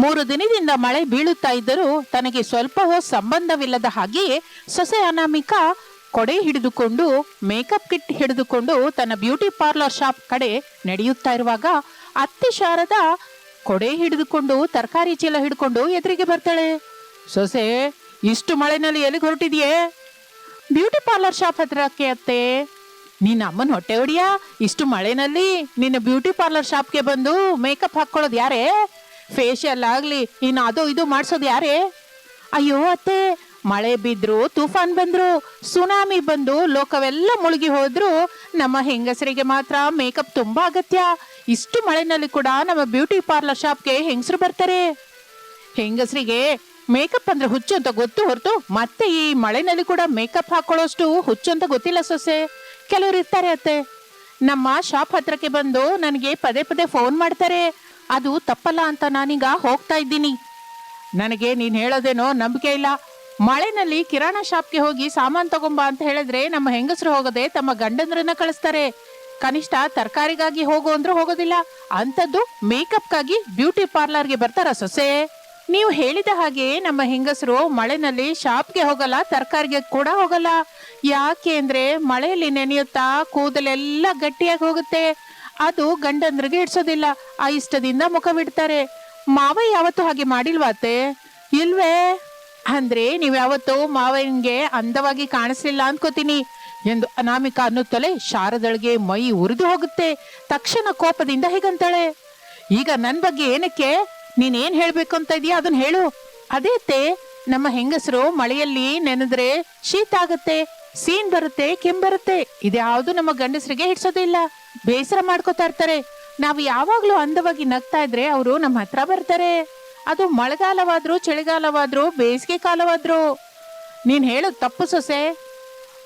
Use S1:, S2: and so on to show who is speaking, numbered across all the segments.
S1: ಮೂರು ದಿನದಿಂದ ಮಳೆ ಬೀಳುತ್ತಾ ಇದ್ದರೂ ತನಗೆ ಸ್ವಲ್ಪವೂ ಸಂಬಂಧವಿಲ್ಲದ ಹಾಗೆಯೇ ಸೊಸೆ ಅನಾಮಿಕಾ ಕೊಡೆ ಹಿಡಿದುಕೊಂಡು, ಮೇಕಪ್ ಕಿಟ್ ಹಿಡಿದುಕೊಂಡು ತನ್ನ ಬ್ಯೂಟಿ ಪಾರ್ಲರ್ ಶಾಪ್ ಕಡೆ ನಡೆಯುತ್ತಾ ಇರುವಾಗ ಅತ್ತೆ ಶಾರದ ಕೊಡೆ ಹಿಡಿದುಕೊಂಡು ತರಕಾರಿ ಚೀಲ ಹಿಡ್ಕೊಂಡು ಎದುರಿಗೆ ಬರ್ತಾಳೆ. ಸೊಸೆ, ಇಷ್ಟು ಮಳೆನಲ್ಲಿ ಎಲ್ಲಿಗೆ ಹೊರಟಿದೆಯೇ? ಬ್ಯೂಟಿ ಪಾರ್ಲರ್ ಶಾಪ್ ಹತ್ರಕ್ಕೆ ಅತ್ತೆ. ನಿನ್ನ ಅಮ್ಮನ ಹೊಟ್ಟೆ ಹೊಡಿಯಾ? ಇಷ್ಟು ಮಳೆನಲ್ಲಿ ನಿನ್ನ ಬ್ಯೂಟಿ ಪಾರ್ಲರ್ ಶಾಪ್ಗೆ ಬಂದು ಮೇಕಪ್ ಹಾಕ್ಕೊಳ್ಳೋದು ಯಾರೇ? ಫೇಶಿಯಲ್ ಆಗಲಿ ಇನ್ನು ಅದು ಇದು ಮಾಡಿಸೋದು ಯಾರೇ? ಅಯ್ಯೋ ಅತ್ತೆ, ಮಳೆ ಬಿದ್ರು ತೂಫಾನ್ ಬಂದ್ರು, ಸುನಾಮಿ ಬಂದು ಲೋಕವೆಲ್ಲ ಮುಳುಗಿ ಹೋದ್ರು ನಮ್ಮ ಹೆಂಗಸರಿಗೆ ಮಾತ್ರ ಮೇಕಪ್ ತುಂಬಾ ಅಗತ್ಯ. ಇಷ್ಟು ಮಳೆನಲ್ಲಿ ಕೂಡ ನಮ್ಮ ಬ್ಯೂಟಿ ಪಾರ್ಲರ್ ಶಾಪ್ಗೆ ಹೆಂಗಸರು ಬರ್ತಾರೆ? ಹೆಂಗಸರಿಗೆ ಮೇಕಪ್ ಅಂದ್ರೆ ಹುಚ್ಚು ಅಂತ ಗೊತ್ತು ಹೊರತು ಮತ್ತೆ ಈ ಮಳೆನಲ್ಲಿ ಕೂಡ ಮೇಕಪ್ ಹಾಕೊಳ್ಳೋಷ್ಟು ಹುಚ್ಚು ಅಂತ ಗೊತ್ತಿಲ್ಲ ಸೊಸೆ. ಕೆಲವರು ಇರ್ತಾರೆ ಅತ್ತೆ. ನಮ್ಮ ಶಾಪ್ ಹತ್ರಕ್ಕೆ ಬಂದು ನನಗೆ ಪದೇ ಪದೇ ಫೋನ್ ಮಾಡ್ತಾರೆ. ಅದು ತಪ್ಪಲ್ಲ ಅಂತ ನಾನೀಗ ಹೋಗ್ತಾ ಇದ್ದೀನಿ. ನನಗೆ ನೀನ್ ಹೇಳೋದೇನೋ ನಂಬಿಕೆ ಇಲ್ಲ. ಮಳೆನಲ್ಲಿ ಕಿರಾಣ ಶಾಪ್ಗೆ ಹೋಗಿ ಸಾಮಾನ್ ತಗೊಂಬಾ ಅಂತ ಹೇಳಿದ್ರೆ ನಮ್ಮ ಹೆಂಗಸರು ಹೋಗದೆ ತಮ್ಮ ಗಂಡಂದ್ರನ್ನ ಕಳಿಸ್ತಾರೆ. ಕನಿಷ್ಠ ತರಕಾರಿಗಾಗಿ ಹೋಗು ಅಂದ್ರೂ ಹೋಗೋದಿಲ್ಲ. ಅಂಥದ್ದು ಮೇಕಪ್ಗಾಗಿ ಬ್ಯೂಟಿ ಪಾರ್ಲರ್ಗೆ ಬರ್ತಾರ ಸೊಸೆ? ನೀವು ಹೇಳಿದ ಹಾಗೆ ನಮ್ಮ ಹೆಂಗಸರು ಮಳೆನಲ್ಲಿ ಶಾಪ್ಗೆ ಹೋಗಲ್ಲ, ತರಕಾರಿಗೆ ಕೂಡ ಹೋಗಲ್ಲ. ಯಾಕೆ ಅಂದ್ರೆ ಮಳೆಯಲ್ಲಿ ನೆನೆಯುತ್ತಾ ಕೂದಲೆಲ್ಲ ಗಟ್ಟಿಯಾಗಿ ಹೋಗುತ್ತೆ. ಅದು ಗಂಡಂದ್ರಿಗೆ ಇಡ್ಸೋದಿಲ್ಲ. ಆ ಇಷ್ಟದಿಂದ ಮುಖ ಬಿಡ್ತಾರೆ. ಮಾವ ಯಾವತ್ತೂ ಹಾಗೆ ಮಾಡಿಲ್ವಾತೆ ಇಲ್ವೇ? ಅಂದ್ರೆ ನೀವ್ ಯಾವತ್ತೂ ಮಾವನಿಗೆ ಅಂದವಾಗಿ ಕಾಣಿಸ್ಲಿಲ್ಲ ಅನ್ಕೋತೀನಿ ಎಂದು ಅನಾಮಿಕಾ ಅನ್ನುತ್ತಲೇ ಶಾರದಳಿಗೆ ಮೈ ಉರಿದು ಹೋಗುತ್ತೆ. ತಕ್ಷಣ ಕೋಪದಿಂದ ಹೇಗಂತಾಳೆ. ಈಗ ನನ್ ಬಗ್ಗೆ ಏನಕ್ಕೆ? ನೀನೇನ್ ಹೇಳ್ಬೇಕು ಅಂತ ಇದೀಯಾ? ಅದನ್ನ ಹೇಳು. ಅದೇತೆ ನಮ್ಮ ಹೆಂಗಸರು ಮಳೆಯಲ್ಲಿ ನೆನೆದ್ರೆ ಶೀತ ಆಗತ್ತೆ, ಸೀನ್ ಬರುತ್ತೆ ಕೆಂಬರುತ್ತೆ ಬರುತ್ತೆ. ಇದ್ಯಾವುದು ನಮ್ಮ ಗಂಡಸರಿಗೆ ಹಿಡ್ಸೋದಿಲ್ಲ ಬೇಸರ ಮಾಡ್ಕೋತಾ ಇರ್ತಾರೆ. ನಾವು ಯಾವಾಗ್ಲೂ ಅಂದವಾಗಿ ನಗ್ತಾ ಇದ್ರೆ ಅವರು ನಮ್ಮ ಹತ್ರ ಬರ್ತಾರೆ. ಅದು ಮಳೆಗಾಲವಾದ್ರೂ, ಚಳಿಗಾಲವಾದ್ರೂ, ಬೇಸಿಗೆ ಕಾಲವಾದ್ರೂ. ನೀನ್ ಹೇಳೋದು ತಪ್ಪು ಸೊಸೆ.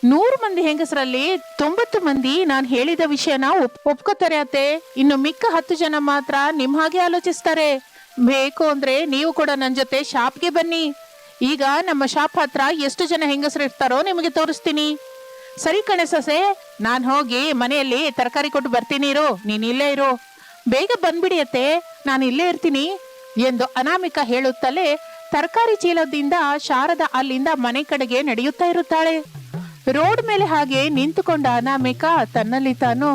S1: ನೂರು ಮಂದಿ ಹೆಂಗಸರಲ್ಲಿ ತೊಂಬತ್ತು ಮಂದಿ ನಾನು ಹೇಳಿದ ವಿಷಯನ ಒಪ್, ಒಪ್ಕೋತಾರೆ ಅತ್ತೆ. ಇನ್ನು ಮಿಕ್ಕ ಹತ್ತು ಜನ ಮಾತ್ರ ನಿಮ್ ಹಾಗೆ ಆಲೋಚಿಸ್ತಾರೆ. ಬೇಕು ಅಂದ್ರೆ ನೀವು ಕೂಡ ನನ್ನ ಜೊತೆ ಶಾಪ್ಗೆ ಬನ್ನಿ. ಈಗ ನಮ್ಮ ಶಾಪ್ ಹತ್ರ ಎಷ್ಟು ಜನ ಹೆಂಗಸರು ಇರ್ತಾರೋ ನಿಮಗೆ ತೋರಿಸ್ತೀನಿ. ಸರಿ ಕಣೆ ಸೊಸೆ. ನಾನ್ ಹೋಗಿ ಮನೆಯಲ್ಲಿ ತರಕಾರಿ ಕೊಟ್ಟು ಬರ್ತೀನಿ ಇರು, ನೀನ್ ಇಲ್ಲೇ ಇರು. ಬೇಗ ಬಂದ್ಬಿಡಿ ಅತ್ತೆ, ನಾನು ಇಲ್ಲೇ ಇರ್ತೀನಿ. ಎಂದು ಅನಾಮಿಕ ಹೇಳುತ್ತಲೇ ತರಕಾರಿ ಚೀಲದಿಂದ ಶಾರದ ಅಲ್ಲಿಂದ ಮನೆ ಕಡೆಗೆ ನಡೆಯುತ್ತಾ ಇರುತ್ತಾಳೆ. ರೋಡ್ ಮೇಲೆ ಹಾಗೆ ನಿಂತುಕೊಂಡ ಅನಾಮಿಕ ತನ್ನಲ್ಲಿ ತಾನು,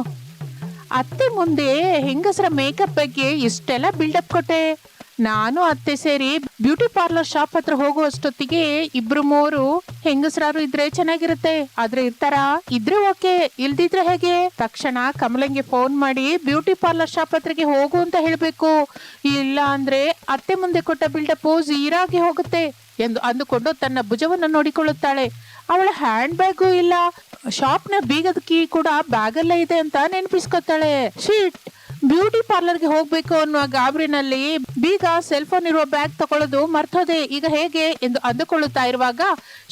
S1: ಅತ್ತೆ ಮುಂದೆ ಹೆಂಗಸರ ಮೇಕಪ್ ಬಗ್ಗೆ ಇಷ್ಟೆಲ್ಲ ಬಿಲ್ಡಪ್ ಕೊಟ್ಟೆ. ನಾನು ಅತ್ತೆ ಸೇರಿ ಬ್ಯೂಟಿ ಪಾರ್ಲರ್ ಶಾಪ್ ಹತ್ರ ಹೋಗುವಷ್ಟೊತ್ತಿಗೆ ಇಬ್ರು ಮೂರು ಹೆಂಗಸರಾರು ಇದ್ರೆ ಚೆನ್ನಾಗಿರುತ್ತೆ. ಆದ್ರೆ ಇರ್ತಾರಾ? ಇದ್ರೆ ಓಕೆ, ಇಲ್ದಿದ್ರೆ ಹೇಗೆ? ತಕ್ಷಣ ಕಮಲಂಗೆ ಫೋನ್ ಮಾಡಿ ಬ್ಯೂಟಿ ಪಾರ್ಲರ್ ಶಾಪ್ ಹತ್ರಗೆ ಹೋಗು ಅಂತ ಹೇಳ್ಬೇಕು. ಇಲ್ಲ ಅಂದ್ರೆ ಅತ್ತೆ ಮುಂದೆ ಕೊಟ್ಟ ಬಿಲ್ಡಪ್ ಝೀರಾಗಿ ಹೋಗುತ್ತೆ ಎಂದು ಅಂದುಕೊಂಡು ತನ್ನ ಭುಜವನ್ನು ನೋಡಿಕೊಳ್ಳುತ್ತಾಳೆ. ಅವಳ ಹ್ಯಾಂಡ್ ಬ್ಯಾಗು ಇಲ್ಲ. ಶಾಪ್ನ ಬೀಗದ ಕೀ ಕೂಡ ಬ್ಯಾಗಲ್ಲೇ ಇದೆ ಅಂತ ನೆನಪಿಸ್ಕೊತಾಳೆ. ಶೀಟ್! ಬ್ಯೂಟಿ ಪಾರ್ಲರ್ಗೆ ಹೋಗ್ಬೇಕು ಅನ್ನುವ ಗಾಬರಿನಲ್ಲಿ ಬೀಗ ಸೆಲ್ ಫೋನ್ ಇರುವ ಬ್ಯಾಗ್ ತಗೊಳ್ಳೋದು ಮರ್ತೋದೆ. ಈಗ ಹೇಗೆ ಎಂದು ಅಂದುಕೊಳ್ಳುತ್ತಾ ಇರುವಾಗ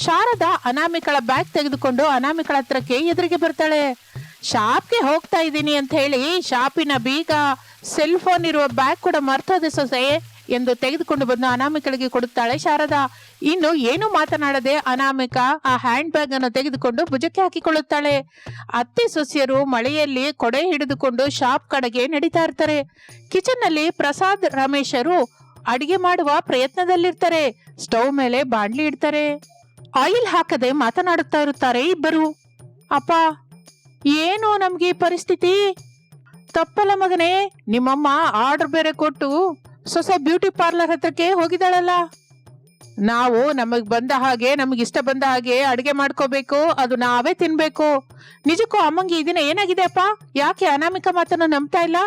S1: ಶಾರದಾ ಅನಾಮಿಕಳ ಬ್ಯಾಗ್ ತೆಗೆದುಕೊಂಡು ಅನಾಮಿಕಳ ಹತ್ರಕ್ಕೆ ಎದುರಿಗೆ ಬರ್ತಾಳೆ. ಶಾಪ್ಗೆ ಹೋಗ್ತಾ ಇದ್ದೀನಿ ಅಂತ ಹೇಳಿ ಶಾಪಿನ ಬೀಗ ಸೆಲ್ ಫೋನ್ ಇರುವ ಬ್ಯಾಗ್ ಕೂಡ ಮರ್ತೋದೆ ಸೊಸೆ. ಎಂದು ತೆಗೆದುಕೊಂಡು ಬಂದು ಅನಾಮಿಕಳಿಗೆ ಕೊಡುತ್ತಾಳೆ. ಶಾರದಾ, ಇನ್ನು ಏನು ಮಾತನಾಡದೆ ಅನಾಮಿಕ ಆ ಹ್ಯಾಂಡ್ ಬ್ಯಾಗ್ ಅನ್ನು ತೆಗೆದುಕೊಂಡು ಭುಜಕ್ಕೆ ಹಾಕಿಕೊಳ್ಳುತ್ತಾಳೆ. ಅತ್ತೆ ಸೊಸೆಯರು ಮಳೆಯಲ್ಲಿ ಕೊಡೆ ಹಿಡಿದುಕೊಂಡು ಶಾಪ್ ಕಡೆಗೆ ನಡೀತಾ ಇರ್ತಾರೆ. ಕಿಚನ್ನಲ್ಲಿ ಪ್ರಸಾದ್, ರಮೇಶರು ಅಡಿಗೆ ಮಾಡುವ ಪ್ರಯತ್ನದಲ್ಲಿರ್ತಾರೆ. ಸ್ಟವ್ ಮೇಲೆ ಬಾಂಡ್ಲಿ ಇಡ್ತಾರೆ. ಆಯಿಲ್ ಹಾಕದೆ ಮಾತನಾಡುತ್ತಾ ಇರುತ್ತಾರೆ ಇಬ್ಬರು. ಅಪ್ಪ, ಏನು ನಮ್ಗೆ ಪರಿಸ್ಥಿತಿ? ತಪ್ಪಲ್ಲ ಮಗನೇ, ನಿಮ್ಮಮ್ಮ ಆರ್ಡರ್ ಬೇರೆ ಕೊಟ್ಟು ಸೊಸೆ ಬ್ಯೂಟಿ ಪಾರ್ಲರ್ ಹತ್ರಕ್ಕೆ ಹೋಗಿದ್ದಾಳಲ್ಲ? ನಾವು ನಮಗ್ ಬಂದ ಹಾಗೆ, ನಮಗ್ ಇಷ್ಟ ಬಂದ ಹಾಗೆ ಅಡಿಗೆ ಮಾಡ್ಕೋಬೇಕು, ಅದು ನಾವೇ ತಿನ್ಬೇಕು. ನಿಜಕ್ಕೂ ಅಮ್ಮಂಗೆ ಈ ದಿನ ಏನಾಗಿದೆ ಅಪ್ಪ ಯಾಕೆ ಅನಾಮಿಕ ಮಾತನ್ನ ನಂಬ್ತಾ ಇಲ್ಲ?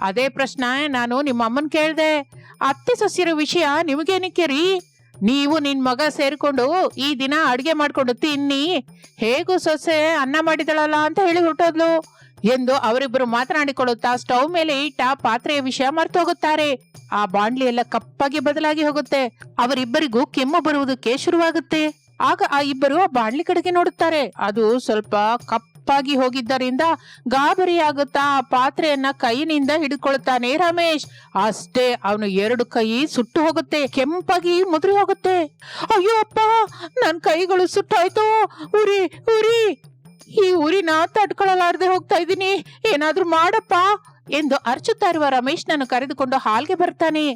S1: ಅದೇ ಪ್ರಶ್ನೆ ನಾನು ನಿಮ್ಮ ಅಮ್ಮನ್ ಕೇಳ್ದೆ. ಅತ್ತೆ ಸೊಸಿರ ವಿಷಯ ನಿಮಗೇನಕ್ಕೆ ರೀ ನೀವು ನಿನ್ ಮಗ ಸೇರ್ಕೊಂಡು ಈ ದಿನ ಅಡಿಗೆ ಮಾಡ್ಕೊಂಡು ತಿನ್ನಿ. ಹೇಗೂ ಸೊಸೆ ಅನ್ನ ಮಾಡಿದಳಲ್ಲ ಅಂತ ಹೇಳಿ ಹೊರಟೋದ್ಲು. ಎಂದು ಅವರಿಬ್ಬರು ಮಾತನಾಡಿಕೊಳ್ಳುತ್ತಾ ಸ್ಟವ್ ಮೇಲೆ ಇಟ್ಟ ಪಾತ್ರೆಯ ವಿಷಯ ಮರ್ತು ಹೋಗುತ್ತಾರೆ ಆ ಬಾಂಡ್ಲಿ ಎಲ್ಲ ಕಪ್ಪಾಗಿ ಬದಲಾಗಿ ಹೋಗುತ್ತೆ. ಅವರಿಬ್ಬರಿಗೂ ಕೆಮ್ಮು ಬರುವುದಕ್ಕೆ ಶುರುವಾಗುತ್ತೆ. ಆಗ ಆ ಇಬ್ಬರು ಆ ಬಾಂಡ್ಲಿ ಕಡೆಗೆ ನೋಡುತ್ತಾರೆ. ಅದು ಸ್ವಲ್ಪ ಕಪ್ಪಾಗಿ ಹೋಗಿದ್ದರಿಂದ ಗಾಬರಿಯಾಗುತ್ತಾ ಆ ಪಾತ್ರೆಯನ್ನ ಕೈನಿಂದ ಹಿಡ್ಕೊಳ್ತಾನೆ ರಮೇಶ್. ಅಷ್ಟೇ, ಅವನು ಎರಡು ಕೈ ಸುಟ್ಟು ಹೋಗುತ್ತೆ, ಕೆಂಪಾಗಿ ಮುದುರಿ ಹೋಗುತ್ತೆ. ಅಯ್ಯೋ ಅಪ್ಪ, ನನ್ ಕೈಗಳು ಸುಟ್ಟಾಯ್ತು. ಉರಿ ಉರಿ. ಈ ಊರಿನ ತಡ್ಕೊಳ್ಳಲಾರದೆ ಹೋಗ್ತಾ ಇದ್ದೀನಿ. ಏನಾದ್ರೂ ಮಾಡಪ್ಪ ಎಂದು ಅರ್ಚುತ್ತಾ ಇರುವ ರಮೇಶ್ನನ್ನು ಕರೆದುಕೊಂಡು ಹಾಲ್ಗೆ ಬರ್ತಾನೆ.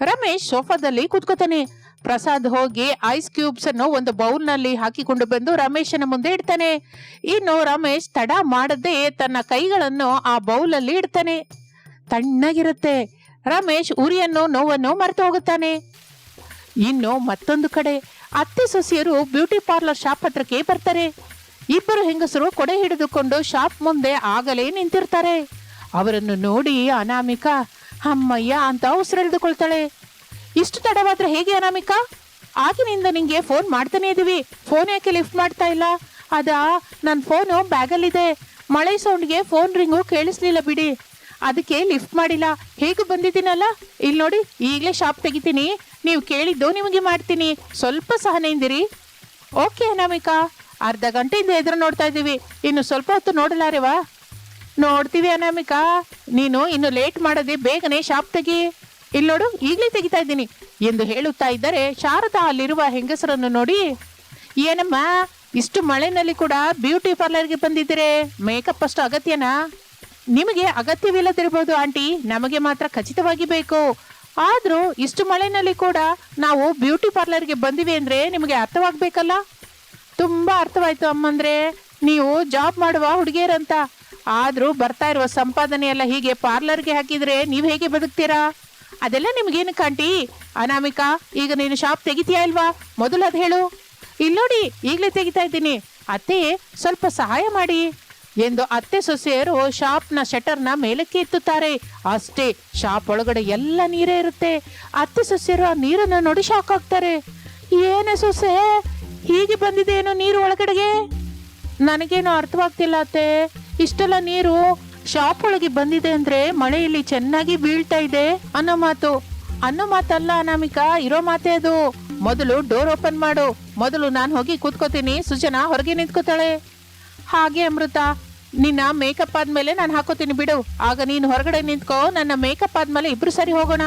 S1: ರಮೇಶ್ ಸೋಫಾದಲ್ಲಿ ಕುತ್ಕೋತಾನೆ. ಪ್ರಸಾದ್ ಹೋಗಿ ಐಸ್ ಕ್ಯೂಬ್ಸ್ ಅನ್ನು ಒಂದು ಬೌಲ್ನಲ್ಲಿ ಹಾಕಿಕೊಂಡು ಬಂದು ರಮೇಶನ ಮುಂದೆ ಇಡ್ತಾನೆ. ಇನ್ನು ರಮೇಶ್ ತಡ ಮಾಡದೆ ತನ್ನ ಕೈಗಳನ್ನು ಆ ಬೌಲ್ ಅಲ್ಲಿ ಇಡ್ತಾನೆ. ತಣ್ಣಗಿರುತ್ತೆ. ರಮೇಶ್ ಉರಿಯನ್ನು, ನೋವನ್ನು ಮರೆತು ಹೋಗುತ್ತಾನೆ. ಇನ್ನು ಮತ್ತೊಂದು ಕಡೆ. ಅತ್ತೆ ಸೊಸೆಯರು ಬ್ಯೂಟಿ ಪಾರ್ಲರ್ ಶಾಪ್ ಹತ್ರಕ್ಕೆ ಬರ್ತಾರೆ. ಇಬ್ಬರು ಹೆಂಗಸರು ಕೊಡೆ ಹಿಡಿದುಕೊಂಡು ಶಾಪ್ ಮುಂದೆ ಆಗಲೇ ನಿಂತಿರ್ತಾರೆ. ಅವರನ್ನು ನೋಡಿ ಅನಾಮಿಕ, ಅಮ್ಮಯ್ಯ, ಅಂತ ಉಸಿರೆಳೆದುಕೊಳ್ತಾಳೆ ಇಷ್ಟು ತಡವಾದ್ರೆ ಹೇಗೆ ಅನಾಮಿಕ? ಆಗಿನಿಂದ ನಿಂಗೆ ಫೋನ್ ಮಾಡ್ತಾನೆ ಇದೀವಿ ಫೋನ್ ಯಾಕೆ ಲಿಫ್ಟ್ ಮಾಡ್ತಾ ಇಲ್ಲ? ಅದಾ ನನ್ನ ಫೋನು ಬ್ಯಾಗಲ್ಲಿದೆ. ಮಳೆ ಸೌಂಡ್ಗೆ ಫೋನ್ ರಿಂಗು ಕೇಳಿಸ್ಲಿಲ್ಲ ಬಿಡಿ. ಅದಕ್ಕೆ ಲಿಫ್ಟ್ ಮಾಡಿಲ್ಲ. ಹೇಗೆ ಬಂದಿದ್ದೀನಲ್ಲ? ಇಲ್ಲಿ ನೋಡಿ, ಈಗಲೇ ಶಾಪ್ ತೆಗಿತೀನಿ. ನೀವು ಕೇಳಿದ್ದು ನಿಮಗೆ ಮಾಡ್ತೀನಿ. ಸ್ವಲ್ಪ ಸಹನೆಯಿಂದಿರಿ. ಓಕೆ ಅನಾಮಿಕಾ. ಅರ್ಧ ಗಂಟೆಯಿಂದ ಎದುರು ನೋಡ್ತಾ ಇದ್ದೀವಿ. ಇನ್ನು ಸ್ವಲ್ಪ ಹೊತ್ತು ನೋಡಲಾರೆವಾ ನೋಡ್ತೀವಿ ಅನಾಮಿಕಾ. ನೀನು ಇನ್ನು ಲೇಟ್ ಮಾಡದೆ ಬೇಗನೆ ಶಾಪ್ ತೆಗಿ. ಇಲ್ಲಿ ನೋಡು, ಈಗಲೇ ತೆಗಿತಾ ಇದ್ದೀನಿ. ಎಂದು ಹೇಳುತ್ತಾ ಇದ್ದರೆ ಶಾರದಾ ಅಲ್ಲಿರುವ ಹೆಂಗಸರನ್ನು ನೋಡಿ, ಏನಮ್ಮ, ಇಷ್ಟು ಮಳೆನಲ್ಲಿ ಕೂಡ ಬ್ಯೂಟಿ ಪಾರ್ಲರ್ಗೆ ಬಂದಿದ್ದೀರೆ? ಮೇಕಪ್ ಅಷ್ಟು ಅಗತ್ಯನಾ? ನಿಮಗೆ ಅಗತ್ಯವಿಲ್ಲದಿರಬಹುದು ಆಂಟಿ, ನಮಗೆ ಮಾತ್ರ ಖಚಿತವಾಗಿ ಬೇಕು. ಆದರೂ ಇಷ್ಟು ಮಳೆನಲ್ಲಿ ಕೂಡ ನಾವು ಬ್ಯೂಟಿ ಪಾರ್ಲರ್ಗೆ ಬಂದಿವೆ ಅಂದ್ರೆ ನಿಮಗೆ ಅರ್ಥವಾಗ್ಬೇಕಲ್ಲ? ತುಂಬಾ ಅರ್ಥವಾಯ್ತು ಅಮ್ಮಂದ್ರೆ. ನೀವು ಜಾಬ್ ಮಾಡುವ ಹುಡುಗಿಯರಂತ. ಆದರೂ ಬರ್ತಾ ಇರುವ ಸಂಪಾದನೆ ಎಲ್ಲ ಹೀಗೆ ಪಾರ್ಲರ್ಗೆ ಹಾಕಿದ್ರೆ ನೀವು ಹೇಗೆ ಬದುಕ್ತೀರಾ? ಅದೆಲ್ಲ ನಿಮ್ಗೇನು ಕಾಂಟಿ? ಅನಾಮಿಕಾ, ಈಗ ನೀನು ಶಾಪ್ ತೆಗಿತೀಯಾ ಇಲ್ವಾ? ಮೊದಲು ಅದು ಹೇಳು. ಇಲ್ಲಿ ನೋಡಿ, ಈಗಲೇ ತೆಗಿತಾ ಇದ್ದೀನಿ. ಅತ್ತೆ, ಸ್ವಲ್ಪ ಸಹಾಯ ಮಾಡಿ. ಎಂದು ಅತ್ತೆ ಸೊಸೆಯರು ಶಾಪ್ನ ಶಟರ್ನ ಮೇಲಕ್ಕೆ ಎತ್ತುತ್ತಾರೆ. ಅಷ್ಟೇ ಶಾಪ್ ಒಳಗಡೆ ಎಲ್ಲ ನೀರೇ ಇರುತ್ತೆ. ಅತ್ತೆ ಸೊಸೆಯರು ಆ ನೀರನ್ನು ನೋಡಿ ಶಾಕ್ ಆಗ್ತಾರೆ. ಏನೇ ಸೊಸೆ ಹೀಗೆ ಬಂದಿದೆ ಏನೋ ನೀರು ಒಳಗಡೆಗೆ? ನನಗೇನು ಅರ್ಥವಾಗ್ತಿಲ್ಲ ಅತ್ತೆ. ಇಷ್ಟೆಲ್ಲ ನೀರು ಶಾಪ್ ಒಳಗೆ ಬಂದಿದೆ ಅಂದ್ರೆ ಮಳೆಯಲ್ಲಿ ಚೆನ್ನಾಗಿ ಬೀಳ್ತಾ ಇದೆ. ಅನ್ನೋ ಮಾತು. ಅನ್ನೋ ಮಾತಲ್ಲ ಅನಾಮಿಕಾ, ಇರೋ ಮಾತೇ ಅದು. ಮೊದಲು ಡೋರ್ ಓಪನ್ ಮಾಡು. ಮೊದಲು ನಾನು ಹೋಗಿ ಕೂತ್ಕೋತೀನಿ. ಸುಜನಾ ಹೊರಗೆ ನಿಂತ್ಕೋತಾಳೆ. ಹಾಗೆ ಅಮೃತ, ನಿನ್ನ ಮೇಕಪ್ ಆದ್ಮೇಲೆ ನಾನು ಹಾಕೋತೀನಿ ಬಿಡು. ಆಗ ನೀನು ಹೊರಗಡೆ ನಿಂತ್ಕೋ. ನನ್ನ ಮೇಕಪ್ ಆದ್ಮೇಲೆ ಇಬ್ರು ಸರಿ ಹೋಗೋಣ.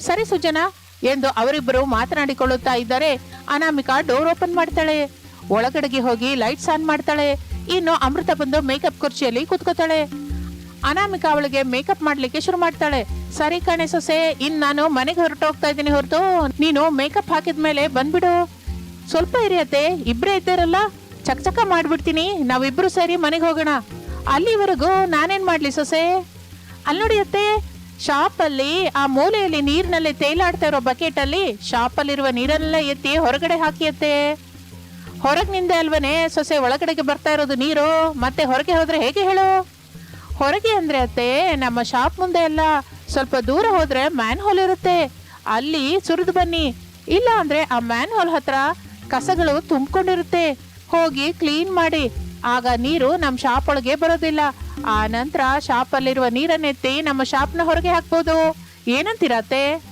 S1: ಸರಿ ಸುಜನಾ ಎಂದು ಅವರಿಬ್ಬರು ಮಾತನಾಡಿಕೊಳ್ಳುತ್ತಾ ಇದ್ದರೆ ಅನಾಮಿಕಾ ಡೋರ್ ಓಪನ್ ಮಾಡ್ತಾಳೆ. ಒಳಗಡೆಗೆ ಹೋಗಿ ಲೈಟ್ಸ್ ಆನ್ ಮಾಡ್ತಾಳೆ. ಇನ್ನು ಅಮೃತ ಬಂದು ಮೇಕಪ್ ಕುರ್ಚಿಯಲ್ಲಿ ಕೂತ್ಕೋತಾಳೆ. ಅನಾಮಿಕಾ ಅವಳಿಗೆ ಮೇಕಪ್ ಮಾಡ್ಲಿಕ್ಕೆ ಶುರು ಮಾಡ್ತಾಳೆ. ಸರಿ ಕಣೆ ಸೊಸೆ, ಇನ್ ನಾನು ಮನೆಗೆ ಹೊರಟೋಗ್ತಾ ಇದ್ದೀನಿ ಹೊರತು. ನೀನು ಮೇಕಪ್ ಹಾಕಿದ್ಮೇಲೆ ಬಂದ್ಬಿಡು. ಸ್ವಲ್ಪ ಇರಿಯತ್ತೆ ಇದ್ದಾರಲ್ಲ? ಚಕ್ ಚಕ ಮಾಡ್ಬಿಡ್ತೀನಿ. ನಾವಿಬ್ರು ಸರಿ ಮನೆಗೆ ಹೋಗೋಣ. ಅಲ್ಲಿವರೆಗೂ ನಾನೇನ್ ಮಾಡ್ಲಿ ಸೊಸೆ? ಅಲ್ಲಿ ನೋಡಿ ಅತ್ತೆ ಶಾಪ್ ಅಲ್ಲಿ ಆ ಮೂಲೆಯಲ್ಲಿ ನೀರಿನಲ್ಲಿ ತೇಲಾಡ್ತಾ ಇರೋ ಬಕೆಟ್ ಅಲ್ಲಿ ಶಾಪ್ ಅಲ್ಲಿರುವ ನೀರೆಲ್ಲ ಎತ್ತಿ ಹೊರಗಡೆ ಹಾಕಿಯತ್ತೆ. ಹೊರಗಿನಿಂದ ಹೊರಗ್ ಅಲ್ವನೇ, ಸೊಸೆ ಒಳಗಡೆಗೆ ಬರ್ತಾ ಇರೋದು ನೀರು. ಮತ್ತೆ ಹೊರಗೆ ಹೋದ್ರೆ ಹೇಗೆ ಹೇಳು? ಹೊರಗೆ ಅಂದ್ರೆ ಅತ್ತೆ, ನಮ್ಮ ಶಾಪ್ ಮುಂದೆ ಎಲ್ಲ ಸ್ವಲ್ಪ ದೂರ ಹೋದ್ರೆ ಮ್ಯಾನ್ ಹೋಲ್ ಇರುತ್ತೆ. ಅಲ್ಲಿ ಸುರಿದು ಬನ್ನಿ. ಇಲ್ಲ ಅಂದ್ರೆ ಆ ಮ್ಯಾನ್ ಹೋಲ್ ಹತ್ರ ಕಸಗಳು ತುಂಬಿಕೊಂಡಿರುತ್ತೆ. ಹೋಗಿ ಕ್ಲೀನ್ ಮಾಡಿ. ಆಗ ನೀರು ನಮ್ಮ ಶಾಪ್ ಒಳಗೆ ಬರೋದಿಲ್ಲ. ಆ ನಂತರ ಶಾಪ್ ಅಲ್ಲಿರುವ ನೀರನ್ನೆತ್ತಿ ನಮ್ಮ ಶಾಪ್ನ ಹೊರಗೆ ಹಾಕ್ಬೋದು. ಏನಂತಿರತ್ತೆ?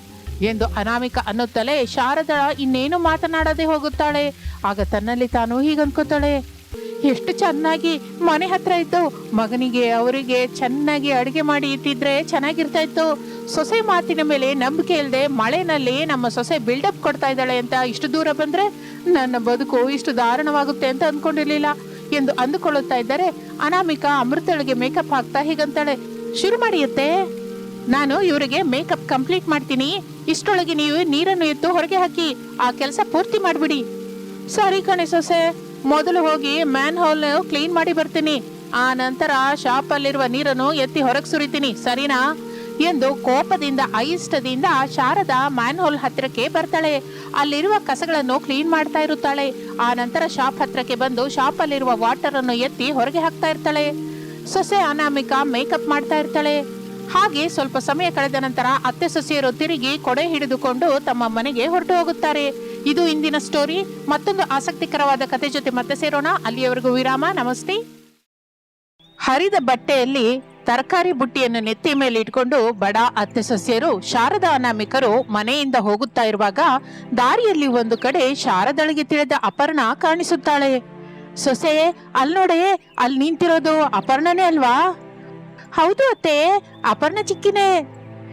S1: ಎಂದು ಅನಾಮಿಕ ಅನ್ನುತ್ತಲೇ ಶಾರದಾ ಇನ್ನೇನು ಮಾತನಾಡದೆ ಹೋಗುತ್ತಾಳೆ. ಆಗ ತನ್ನಲ್ಲಿ ತಾನು ಹೀಗನ್ಕೋತಾಳೆ. ಎಷ್ಟು ಚೆನ್ನಾಗಿ ಮನೆ ಹತ್ರ ಇತ್ತು ಮಗನಿಗೆ, ಅವರಿಗೆ ಚೆನ್ನಾಗಿ ಅಡಿಗೆ ಮಾಡಿ ಇಟ್ಟಿದ್ರೆ ಚೆನ್ನಾಗಿರ್ತಾ ಇತ್ತು. ಸೊಸೆ ಮಾತಿನ ಮೇಲೆ ನಂಬಿಕೆ ಇಲ್ಲದೆ ಮಳೆನಲ್ಲಿ ನಮ್ಮ ಸೊಸೆ ಬಿಲ್ಡಪ್ ಕೊಡ್ತಾ ಇದ್ದಾಳೆ ಅಂತ ಇಷ್ಟು ದೂರ ಬಂದ್ರೆ ನನ್ನ ಬದುಕು ಇಷ್ಟು ದಾರುಣವಾಗುತ್ತೆ ಅಂತ ಅನ್ಕೊಂಡಿರ್ಲಿಲ್ಲ. ಎಂದು ಅಂದುಕೊಳ್ಳುತ್ತಾ ಇದ್ದಾರೆ. ಅನಾಮಿಕಾ ಅಮೃತಳಿಗೆ ಮೇಕಪ್ ಹಾಕ್ತಾ ಹೀಗಂತಾಳೆ. ಶುರು ಮಾಡಿಯತ್ತೆ? ನಾನು ಇವರಿಗೆ ಮೇಕಪ್ ಕಂಪ್ಲೀಟ್ ಮಾಡ್ತೀನಿ. ಇಷ್ಟೊಳಗೆ ನೀವು ನೀರನ್ನು ಎತ್ತು ಹೊರಗೆ ಹಾಕಿ, ಆ ಕೆಲಸ ಪೂರ್ತಿ ಮಾಡ್ಬಿಡಿ. ಸರಿ ಕಣೆ ಮೊದಲು ಹೋಗಿ ಮ್ಯಾನ್ ಹೋಲ್ ಕ್ಲೀನ್ ಮಾಡಿ ಬರ್ತೀನಿ. ಆ ನಂತರ ಶಾಪ್ ಅಲ್ಲಿರುವ ನೀರನ್ನು ಎತ್ತಿ ಹೊರಗೆ ಸುರಿತೀನಿ. ಸರಿನಾ? ಎಂದು ಕೋಪದಿಂದ అయిಷ್ಟದಿಂದ ಶಾರದಾ ಮ್ಯಾನ್ ಹೋಲ್ ಹತ್ತಿರಕ್ಕೆ ಬರ್ತಾಳೆ. ಅಲ್ಲಿರುವ ಕಸಗಳನ್ನು ಕ್ಲೀನ್ ಮಾಡ್ತಾ ಇರುತ್ತಾಳೆ. ಆ ನಂತರ ಶಾಪ್ ಹತ್ರಕ್ಕೆ ಬಂದು ಶಾಪ್ ಅಲ್ಲಿರುವ ವಾಟರ್ ಅನ್ನು ಎತ್ತಿ ಹೊರಗೆ ಹಾಕ್ತಾ ಇರ್ತಾಳೆ. ಸೊಸೆ ಅನಾಮಿಕ ಮೇಕಪ್ ಮಾಡ್ತಾ ಇರ್ತಾಳೆ. ಹಾಗೆ ಸ್ವಲ್ಪ ಸಮಯ ಕಳೆದ ನಂತರ ಅತ್ತೆ ಸೊಸೆಯರು ತಿರುಗಿ ಕೊಡೆ ಹಿಡಿದುಕೊಂಡು ತಮ್ಮ ಮನೆಗೆ ಹೊರಟು ಹೋಗುತ್ತಾರೆ. ಇದು ಇಂದಿನ ಸ್ಟೋರಿ. ಮತ್ತೊಂದು ಆಸಕ್ತಿಕರವಾದ ಕತೆ ಜೊತೆ ಮತ್ತೆ ಸೇರೋಣ. ಅಲ್ಲಿಯವರೆಗೂ ವಿರಾಮ. ನಮಸ್ತೆ. ಹರಿದ ಬಟ್ಟೆಯಲ್ಲಿ ತರಕಾರಿ ಬುಟ್ಟಿಯನ್ನು ನೆತ್ತಿ ಮೇಲೆ ಇಟ್ಕೊಂಡು ಬಡ ಅತ್ತೆ ಸಸ್ಯರು, ಶಾರದಾ ಅನಾಮಿಕರು ಮನೆಯಿಂದ ಹೋಗುತ್ತಾ ಇರುವಾಗ ದಾರಿಯಲ್ಲಿ ಒಂದು ಕಡೆ ಶಾರದಳಿಗೆ ತಿಳಿದ ಅಪರ್ಣ ಕಾಣಿಸುತ್ತಾಳೆ. ಸೊಸೆಯೇ, ಅಲ್ ನೋಡೆಯೇ ಅಲ್ಲಿ ನಿಂತಿರೋದು ಅಪರ್ಣನೇ ಅಲ್ವಾ? ಹೌದು ಅತ್ತೆ, ಅಪರ್ಣ ಚಿಕ್ಕಿನೇ.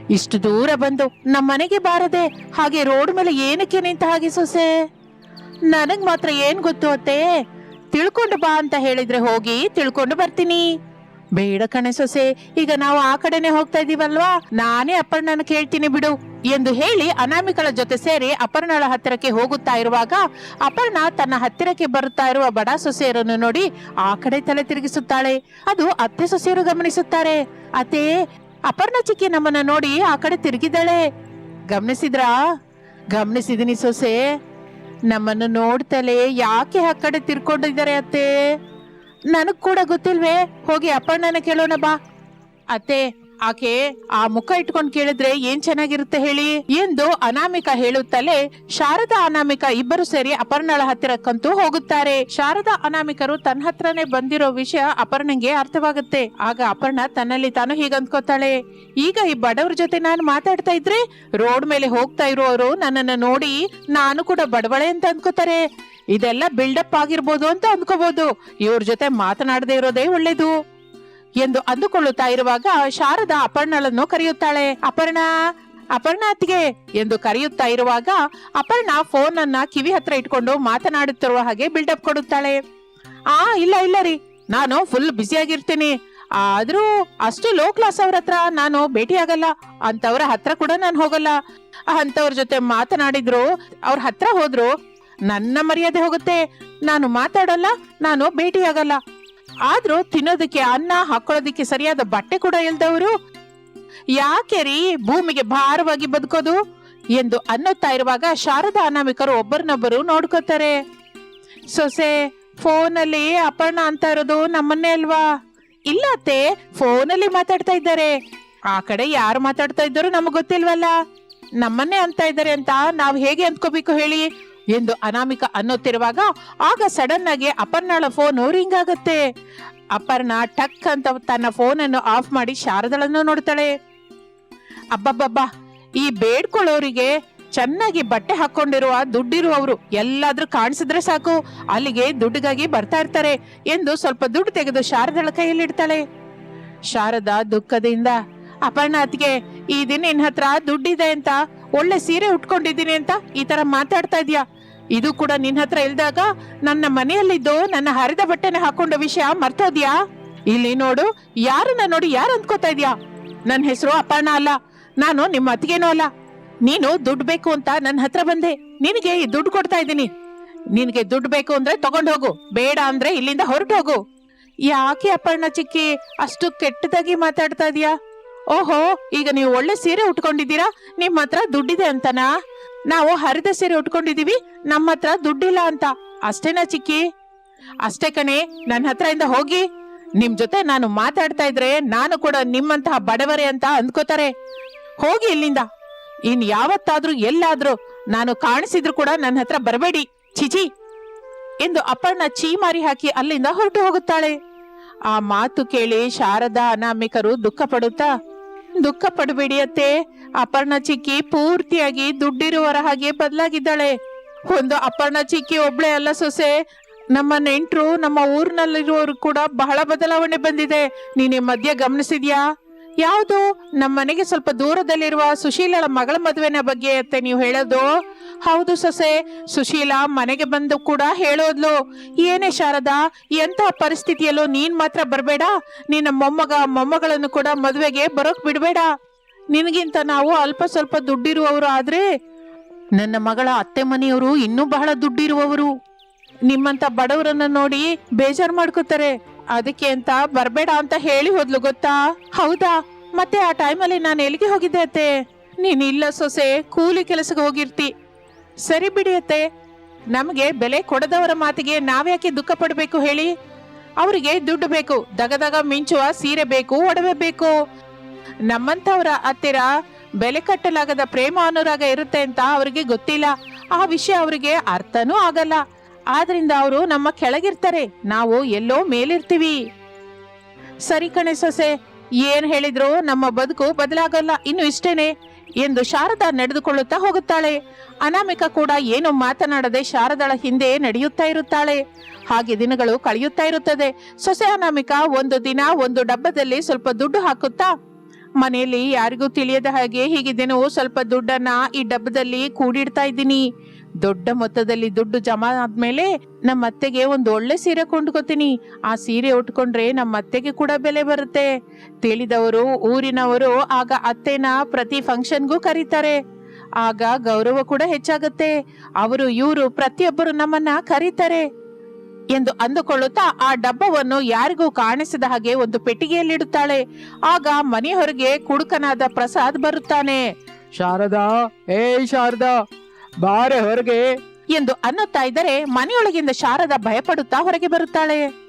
S1: ಇಷ್ಟು ದೂರ ಬಂದು ನಮ್ಮ ಮನೆಗೆ ಬಾರದೆ ಹಾಗೆ ರೋಡ್ ಮೇಲೆ ಏನಕ್ಕೆ ನಿಂತ ಹಾಗೆ ಸೊಸೆ? ನನಗ್ ಮಾತ್ರ ಏನ್ ಗೊತ್ತು ಅತ್ತೆ? ತಿಳ್ಕೊಂಡು ಬಾ ಅಂತ ಹೇಳಿದ್ರೆ ಹೋಗಿ ತಿಳ್ಕೊಂಡು ಬರ್ತೀನಿ. ಬೇಡ ಕಣೆ ಸೊಸೆ, ಈಗ ನಾವು ಆ ಕಡೆನೆ ಹೋಗ್ತಾ ಇದೀವಲ್ವಾ? ನಾನೇ ಅಪರ್ಣನ ಕೇಳ್ತೀನಿ ಬಿಡು. ಎಂದು ಹೇಳಿ ಅನಾಮಿಕಳ ಜೊತೆ ಸೇರಿ ಅಪರ್ಣಳ ಹತ್ತಿರಕ್ಕೆ ಹೋಗುತ್ತಾ ಇರುವಾಗ ಅಪರ್ಣ ತನ್ನ ಹತ್ತಿರಕ್ಕೆ ಬರುತ್ತಾ ಇರುವ ಬಡ ಸೊಸೆಯರನ್ನು ನೋಡಿ ಆ ಕಡೆ ತಲೆ ತಿರುಗಿಸುತ್ತಾಳೆ. ಅದು ಅತ್ತೆ ಸೊಸೆಯರು ಗಮನಿಸುತ್ತಾರೆ. ಅತ್ತೆ, ಅಪರ್ಣ ಚಿಕ್ಕಿ ನಮ್ಮನ್ನ ನೋಡಿ ಆ ಕಡೆ ತಿರುಗಿದ್ದಾಳೆ ಗಮನಿಸಿದ್ರಾ? ಗಮನಿಸಿದಿನಿ ಸೊಸೆ. ನಮ್ಮನ್ನು ನೋಡ್ತಲೇ ಯಾಕೆ ಆ ಕಡೆ ತಿರ್ಕೊಂಡಿದ್ದಾರೆ ಅತ್ತೆ? ನನಗ್ ಕೂಡ ಗೊತ್ತಿಲ್ವೇ? ಹೋಗಿ ಅಪ್ಪಣ್ಣನ ಕೇಳೋಣ ಬಾ. ಅತ್ತೆ ಆಕೆ ಆ ಮುಖ ಇಟ್ಕೊಂಡು ಕೇಳಿದ್ರೆ ಏನ್ ಚೆನ್ನಾಗಿರುತ್ತೆ ಹೇಳಿ? ಎಂದು ಅನಾಮಿಕ ಹೇಳುತ್ತಲೇ ಶಾರದಾ ಅನಾಮಿಕ ಇಬ್ಬರು ಸೇರಿ ಅಪರ್ಣಳ ಹತ್ತಿರಕ್ಕಂತೂ ಹೋಗುತ್ತಾರೆ. ಶಾರದಾ ಅನಾಮಿಕರು ತನ್ನ ಹತ್ರನೇ ಬಂದಿರೋ ವಿಷಯ ಅಪರ್ಣಂಗೆ ಅರ್ಥವಾಗುತ್ತೆ. ಆಗ ಅಪರ್ಣ ತನ್ನಲ್ಲಿ ತಾನು ಹೀಗಂದ್ಕೋತಾಳೆ ಈಗ ಈ ಬಡವ್ರ ಜೊತೆ ನಾನು ಮಾತಾಡ್ತಾ ಇದ್ರೆ ರೋಡ್ ಮೇಲೆ ಹೋಗ್ತಾ ಇರೋರು ನನ್ನನ್ನ ನೋಡಿ ನಾನು ಕೂಡ ಬಡವಳೆ ಅಂತ ಅನ್ಕೋತಾರೆ. ಇದೆಲ್ಲ ಬಿಲ್ಡಪ್ ಆಗಿರ್ಬೋದು ಅಂತ ಅನ್ಕೋಬಹುದು ಇವ್ರ ಜೊತೆ ಮಾತನಾಡದೇ ಇರೋದೇ ಒಳ್ಳೇದು. ಎಂದು ಅಂದುಕೊಳ್ಳುತ್ತಾ ಇರುವಾಗ ಶಾರದಾ ಅಪರ್ಣಳನ್ನು ಕರೆಯುತ್ತಾಳೆ, ಅಪರ್ಣ ಅಪರ್ಣಾತ್ಗೆ ಎಂದು ಕರೆಯುತ್ತಾ ಇರುವಾಗ ಅಪರ್ಣ ಫೋನ್ ಅನ್ನ ಕಿವಿ ಹತ್ರ ಇಟ್ಕೊಂಡು ಮಾತನಾಡುತ್ತಿರುವ ಹಾಗೆ ಬಿಲ್ಡಪ್ ಕೊಡುತ್ತಾಳೆ. ಆ, ಇಲ್ಲ ಇಲ್ಲ ರೀ, ನಾನು ಫುಲ್ ಆಗಿರ್ತೀನಿ. ಆದ್ರೂ ಅಷ್ಟು ಲೋ ಕ್ಲಾಸ್ ಅವ್ರ ಹತ್ರ ನಾನು ಭೇಟಿ ಆಗಲ್ಲ ಅಂತವ್ರ ಹತ್ರ ಕೂಡ ನಾನು ಹೋಗಲ್ಲ. ಅಂತವ್ರ ಜೊತೆ ಮಾತನಾಡಿದ್ರು, ಅವ್ರ ಹತ್ರ ಹೋದ್ರು, ನನ್ನ ಮರ್ಯಾದೆ ಹೋಗುತ್ತೆ. ನಾನು ಮಾತಾಡಲ್ಲ, ನಾನು ಭೇಟಿಯಾಗಲ್ಲ. ಆದ್ರೂ ತಿನ್ನೋದಕ್ಕೆ ಅನ್ನ ಹಾಕೊಳ್ಳೋದಕ್ಕೆ ಸರಿಯಾದ ಬಟ್ಟೆ ಕೂಡ ಇಲ್ದವರು? ಯಾಕೆ ರೀ ಭೂಮಿಗೆ ಭಾರವಾಗಿ ಬದುಕೋದು? ಎಂದು ಅನ್ನುತ್ತಾ ಇರುವಾಗ ಶಾರದಾ ಅನಾಮಿಕರು ಒಬ್ಬರನ್ನೊಬ್ಬರು ನೋಡ್ಕೋತಾರೆ. ಸೊಸೆ, ಫೋನಲ್ಲಿ ಅಪರ್ಣ ಅಂತ ಇರೋದು ನಮ್ಮನ್ನೇ ಅಲ್ವಾ? ಇಲ್ಲ ಅತ್ತೆ, ಫೋನಲ್ಲಿ ಮಾತಾಡ್ತಾ ಇದ್ದಾರೆ. ಆ ಕಡೆ ಯಾರು ಮಾತಾಡ್ತಾ ಇದ್ದಾರೋ ನಮಗ್ ಗೊತ್ತಿಲ್ವಲ್ಲ? ನಮ್ಮನ್ನೇ ಅಂತ ಇದ್ದಾರೆ ಅಂತ ನಾವ್ ಹೇಗೆ ಅಂದ್ಕೋಬೇಕು ಹೇಳಿ? ಎಂದು ಅನಾಮಿಕ ಅನ್ನುತ್ತಿರುವಾಗ ಆಗ ಸಡನ್ ಆಗಿ ಅಪರ್ಣಳ ಫೋನ್ ರಿಂಗ್ ಆಗುತ್ತೆ. ಅಪರ್ಣ ಟಕ್ ಅಂತ ತನ್ನ ಫೋನ್ ಅನ್ನು ಆಫ್ ಮಾಡಿ ಶಾರದಳನ್ನು ನೋಡ್ತಾಳೆ. ಅಬ್ಬಬ್ಬಬ್ಬಾ, ಈ ಬೇಡ್ಕೊಳ್ಳೋರಿಗೆ ಚೆನ್ನಾಗಿ ಬಟ್ಟೆ ಹಾಕೊಂಡಿರುವ ದುಡ್ಡಿರುವವರು ಎಲ್ಲಾದ್ರೂ ಕಾಣಿಸಿದ್ರೆ ಸಾಕು, ಅಲ್ಲಿಗೆ ದುಡ್ಡಿಗಾಗಿ ಬರ್ತಾ ಇರ್ತಾರೆ ಎಂದು ಸ್ವಲ್ಪ ದುಡ್ಡು ತೆಗೆದು ಶಾರದಳ ಕೈಯಲ್ಲಿ ಇಡ್ತಾಳೆ ಶಾರದಾ ದುಃಖದಿಂದ, ಅಪರ್ಣಾತ್ಗೆ, ಈ ದಿನ ಇನ್ ಹತ್ರ ದುಡ್ಡಿದೆ ಅಂತ ಒಳ್ಳೆ ಸೀರೆ ಉಟ್ಕೊಂಡಿದ್ದೀನಿ ಅಂತ ಈ ತರ ಮಾತಾಡ್ತಾ ಇದ್ಯಾ? ಇದು ಕೂಡ ನಿನ್ ಹತ್ರ ಇಲ್ದಾಗ ನನ್ನ ಮನೆಯಲ್ಲಿದ್ದು ನನ್ನ ಹರಿದ ಬಟ್ಟೆನ ಹಾಕೊಂಡ ವಿಷಯ ಮರ್ತೋದ್ಯಾ ಇಲ್ಲಿ ನೋಡು, ಯಾರನ್ನ ನೋಡಿ ಯಾರು ಅಂದ್ಕೋತಾ ಇದೀಯಾ? ನನ್ನ ಹೆಸರು ಅಪರ್ಣ ಅಲ್ಲ, ನಾನು ನಿಮ್ಮ ಅತ್ತಿಗೆನೂ ಅಲ್ಲ. ನೀನು ದುಡ್ಡು ಬೇಕು ಅಂತ ನನ್ನ ಹತ್ರ ಬಂದೆ, ನಿನಗೆ ಈ ದುಡ್ಡು ಕೊಡ್ತಾ ಇದ್ದೀನಿ. ನಿನಗೆ ದುಡ್ಡು ಬೇಕು ಅಂದ್ರೆ ತಗೊಂಡ್ ಹೋಗು, ಬೇಡ ಅಂದ್ರೆ ಇಲ್ಲಿಂದ ಹೊರಟು ಹೋಗು ಯಾಕೆ ಅಪರ್ಣ ಚಿಕ್ಕಿ, ಅಷ್ಟು ಕೆಟ್ಟದಾಗಿ ಮಾತಾಡ್ತಾ ಇದೀಯಾ? ಓಹೋ, ಈಗ ನೀವು ಒಳ್ಳೆ ಸೀರೆ ಉಟ್ಕೊಂಡಿದ್ದೀರಾ? ನಿಮ್ಮ ಹತ್ರ ದುಡ್ಡಿದೆ ಅಂತನಾ? ನಾವು ಹರಿದ ಸೀರೆ ಉಟ್ಕೊಂಡಿದೀವಿ ನಮ್ಮ ಹತ್ರ ದುಡ್ಡಿಲ್ಲ ಅಂತ. ಅಷ್ಟೇನಾ ಚಿಕ್ಕಿ? ಅಷ್ಟೇ ಕಣೆ ನನ್ನ ಹತ್ರ ಇಂದ ಹೋಗಿ. ನಿಮ್ ಜೊತೆ ನಾನು ಮಾತಾಡ್ತಾ ಇದ್ರೆ ನಾನು ಕೂಡ ನಿಮ್ಮಂತಹ ಬಡವರೇ ಅಂತ ಅಂದ್ಕೋತಾರೆ. ಹೋಗಿ ಇಲ್ಲಿಂದ. ಇನ್ ಯಾವತ್ತಾದ್ರೂ ಎಲ್ಲಾದ್ರೂ ನಾನು ಕಾಣಿಸಿದ್ರು ಕೂಡ ನನ್ನ ಹತ್ರ ಬರಬೇಡಿ, ಚಿಚಿ. ಎಂದು ಅಪ್ಪಣ್ಣ ಚೀಮಾರಿ ಹಾಕಿ ಅಲ್ಲಿಂದ ಹೊರಟು ಹೋಗುತ್ತಾಳೆ. ಆ ಮಾತು ಕೇಳಿ ಶಾರದಾ ಅನಾಮಿಕರು ದುಃಖ ಪಡುತ್ತಾ ದುಃಖ ಪಡಬೇಡಿ ಅತ್ತೆ. ಅಪರ್ಣ ಚಿಕ್ಕಿ ಪೂರ್ತಿಯಾಗಿ ದುಡ್ಡಿರುವರ ಹಾಗೆ ಬದಲಾಗಿದ್ದಾಳೆ. ಒಂದು ಅಪರ್ಣ ಚಿಕ್ಕಿ ಒಬ್ಳೆ ಅಲ್ಲ ಸೊಸೆ. ನಮ್ಮ ನೆಂಟರು ನಮ್ಮ ಊರಿನಲ್ಲಿರುವವರು ಕೂಡ ಬಹಳ ಬದಲಾವಣೆ ಬಂದಿದೆ. ನೀನು ಮಧ್ಯ ಗಮನಿಸಿದ್ಯಾ? ಯಾವುದು? ನಮ್ಮ ಮನೆಗೆ ಸ್ವಲ್ಪ ದೂರದಲ್ಲಿರುವ ಸುಶೀಲಳ ಮಗಳ ಮದುವೆನ ಬಗ್ಗೆ ಅತ್ತೆ ನೀವು ಹೇಳೋದು. ಹೌದು ಸೊಸೆ. ಸುಶೀಲಾ ಮನೆಗೆ ಬಂದು ಕೂಡ ಹೇಳೋದ್ಲು, ಏನೇ ಶಾರದಾ ಎಂತಹ ಪರಿಸ್ಥಿತಿಯಲ್ಲೂ ನೀನ್ ಮಾತ್ರ ಬರಬೇಡ. ನಿನ್ನ ಮೊಮ್ಮಗ, ಮೊಮ್ಮಗಳನ್ನು ಕೂಡ ಮದುವೆಗೆ ಬರೋಕ್ ಬಿಡಬೇಡ. ನಿನಗಿಂತ ನಾವು ಅಲ್ಪ ಸ್ವಲ್ಪ ದುಡ್ಡಿರುವವರು ಆದ್ರೆ, ನನ್ನ ಮಗಳ ಅತ್ತೆ ಮನೆಯವರು ಇನ್ನೂ ಬಹಳ ದುಡ್ಡಿರುವವರು. ನಿಮ್ಮಂತ ಬಡವರನ್ನ ನೋಡಿ ಬೇಜಾರ್ ಮಾಡ್ಕೋತಾರೆ. ಅದಕ್ಕೆ ಅಂತ ಬರ್ಬೇಡ ಅಂತ ಹೇಳಿ ಹೋದ್ಲು ಗೊತ್ತಾ? ಹೌದಾ, ಮತ್ತೆ ಆ ಟೈಮಲ್ಲಿ ನಾನು ಎಲ್ಲಿಗೆ ಹೋಗಿದ್ದೆ ಅತ್ತೆ? ನೀನಿಲ್ಲ ಸೊಸೆ, ಕೂಲಿ ಕೆಲಸಕ್ಕೆ ಹೋಗಿರ್ತಿ. ಸರಿ ಬಿಡಿಯತ್ತೆ. ನಮಗೆ ಬೆಲೆ ಕೊಡದವರ ಮಾತಿಗೆ ನಾವ್ಯಾಕೆ ದುಃಖ ಪಡಬೇಕು ಹೇಳಿ? ಅವರಿಗೆ ದುಡ್ಡು ಬೇಕು, ದಗದಗ ಮಿಂಚುವ ಸೀರೆ ಬೇಕು, ಒಡವೆ ಬೇಕು. ನಮ್ಮಂತವರ ಹತ್ತಿರ ಬೆಲೆ ಕಟ್ಟಲಾಗದ ಪ್ರೇಮ ಅನುರಾಗ ಇರುತ್ತೆ ಅಂತ ಅವರಿಗೆ ಗೊತ್ತಿಲ್ಲ. ಆ ವಿಷಯ ಅವರಿಗೆ ಅರ್ಥನೂ ಆಗಲ್ಲ. ಆದ್ರಿಂದ ಅವರು ನಮ್ಮ ಕೆಳಗಿರ್ತಾರೆ. ನಾವು ಎಲ್ಲೋ ಮೇಲಿರ್ತೀವಿ. ಸರಿ ಕಣೆ ಸೊಸೆ, ಏನ್ ಹೇಳಿದ್ರು ನಮ್ಮ ಬದುಕು ಬದಲಾಗಲ್ಲ. ಇನ್ನು ಇಷ್ಟೇನೆ. ಎಂದು ಶಾರದಾ ನಡೆದುಕೊಳ್ಳುತ್ತಾ ಹೋಗುತ್ತಾಳೆ. ಅನಾಮಿಕ ಕೂಡ ಏನು ಮಾತನಾಡದೆ ಶಾರದಳ ಹಿಂದೆ ನಡೆಯುತ್ತಾ ಇರುತ್ತಾಳೆ. ಹಾಗೆ ದಿನಗಳು ಕಳೆಯುತ್ತಾ ಇರುತ್ತದೆ. ಸೊಸೆ ಅನಾಮಿಕ ಒಂದು ದಿನ ಒಂದು ಡಬ್ಬದಲ್ಲಿ ಸ್ವಲ್ಪ ದುಡ್ಡು ಹಾಕುತ್ತಾ, ಮನೆಯಲ್ಲಿ ಯಾರಿಗೂ ತಿಳಿಯದ ಹಾಗೆ ಹೀಗೆ ದಿನವೂ ಸ್ವಲ್ಪ ದುಡ್ಡನ್ನ ಈ ಡಬ್ಬದಲ್ಲಿ ಕೂಡಿಡ್ತಾ ಇದ್ದೀನಿ. ದೊಡ್ಡ ಮೊತ್ತದಲ್ಲಿ ದುಡ್ಡು ಜಮಾ ಆದ್ಮೇಲೆ ನಮ್ಮ ಅತ್ತೆಗೆ ಒಂದು ಒಳ್ಳೆ ಸೀರೆ ಕೊಂಡ್ಕೊತೀನಿ. ಆ ಸೀರೆ ಉಟ್ಕೊಂಡ್ರೆ ನಮ್ಮ ಅತ್ತೆಗೆ ಕೂಡ ಬೆಲೆ ಬರುತ್ತೆ. ತಿಳಿದವರು, ಊರಿನವರು ಆಗ ಅತ್ತೆನ ಪ್ರತಿ ಫಂಕ್ಷನ್ಗೂ ಕರೀತಾರೆ. ಆಗ ಗೌರವ ಕೂಡ ಹೆಚ್ಚಾಗುತ್ತೆ. ಅವರು, ಇವರು ಪ್ರತಿಯೊಬ್ಬರು ನಮ್ಮನ್ನ ಕರೀತಾರೆ. ಎಂದು ಅಂದುಕೊಳ್ಳುತ್ತಾ ಆ ಡಬ್ಬವನ್ನು ಯಾರಿಗೂ ಕಾಣಿಸದ ಹಾಗೆ ಒಂದು ಪೆಟ್ಟಿಗೆಯಲ್ಲಿಡುತ್ತಾಳೆ. ಆಗ ಮನೆ ಹೊರಗೆ ಕುಡುಕನಾದ ಪ್ರಸಾದ್ ಬರುತ್ತಾನೆ.
S2: ಶಾರದಾ ಏ ಶಾರದಾ! ಬಾರೆ ಹೊರಗೆ.
S1: ಎಂದು ಅನ್ನುತ್ತಾ ಇದ್ದರೆ ಮನೆಯೊಳಗಿಂದ ಶಾರದ ಭಯಪಡುತ್ತಾ ಹೊರಗೆ ಬರುತ್ತಾಳೆ.